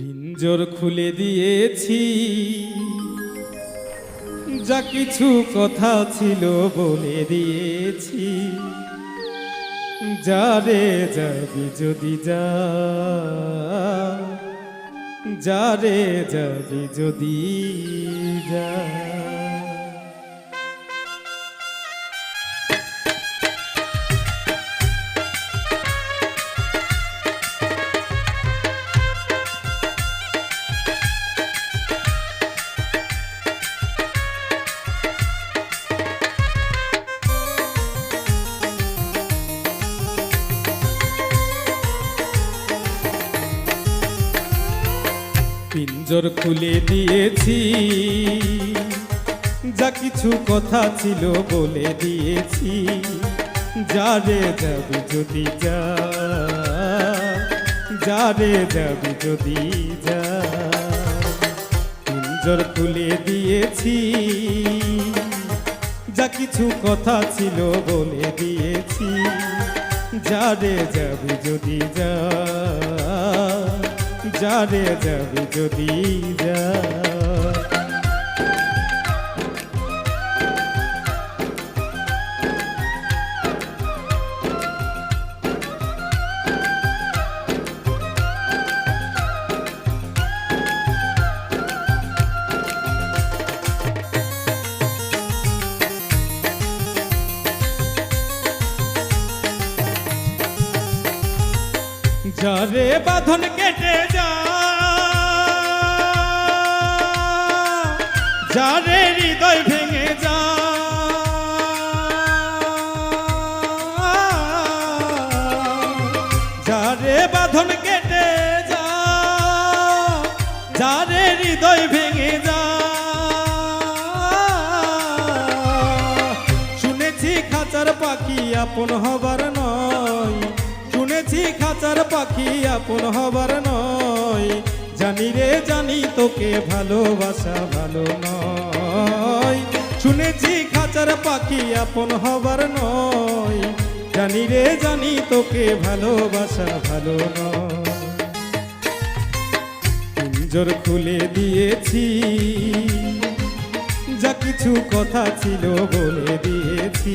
পিঞ্জর খুলে দিয়েছি। যা কিছু কথা ছিল বলে দিয়েছি। যারে যাবি যদি যা। যারে যাবি যদি যা। পিঞ্জর খুলে দিয়েছি। যা কিছু কথা ছিল বলে দিয়েছি। যারে যাবি যদি যা যারে যাবি যদি যা। পিঞ্জর খুলে দিয়েছি। যা কিছু কথা ছিল বলে দিয়েছি। যারে যাবি যদি যা। যারে যাবি যদি যা। যারে বাঁধন কেটে যা যারে হৃদয় ভেঙে যা যারে বাঁধন কেটে যা যারে হৃদয় ভেঙে যা শুনেছি খাঁচার পাখি আপন হবার নয়। শুনেছি খাঁচার পাখি আপন হবার নয়। জানি রে, জানি তোকে ভালোবাসা ভালো নয়। শুনেছি খাঁচার পাখি আপন হবার নয়। জানি রে, জানি তোকে ভালোবাসা ভালো নয়। খুলে দিয়েছি। যা কিছু কথা ছিল বলে দিয়েছি।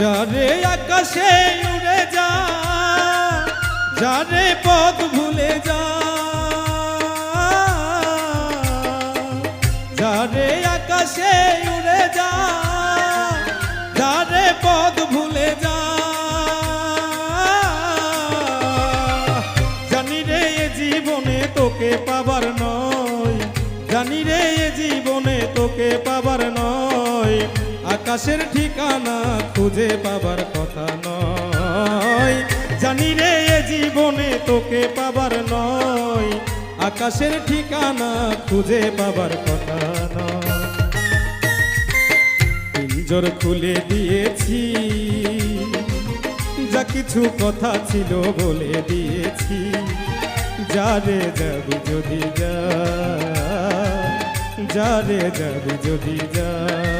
যারে আকাশে উড়ে যা যারে পথ ভুলে যা। যারে আকাশে উড়ে যা যারে পথ ভুলে যা। জানি রে জীবনে তোকে পাবার নয়, জানি রে জীবনে তোকে পাবার আকাশের ঠিকানা খুঁজে পাবার কথা নয়। জানি রে, এ জীবনে তোকে পাবার নয়। আকাশের ঠিকানা খুঁজে পাবার কথা নয়। খুলে দিয়েছি, যা কিছু কথা ছিল বলে দিয়েছি। যারে যাবি যদি যা যারে যাবি যদি যা।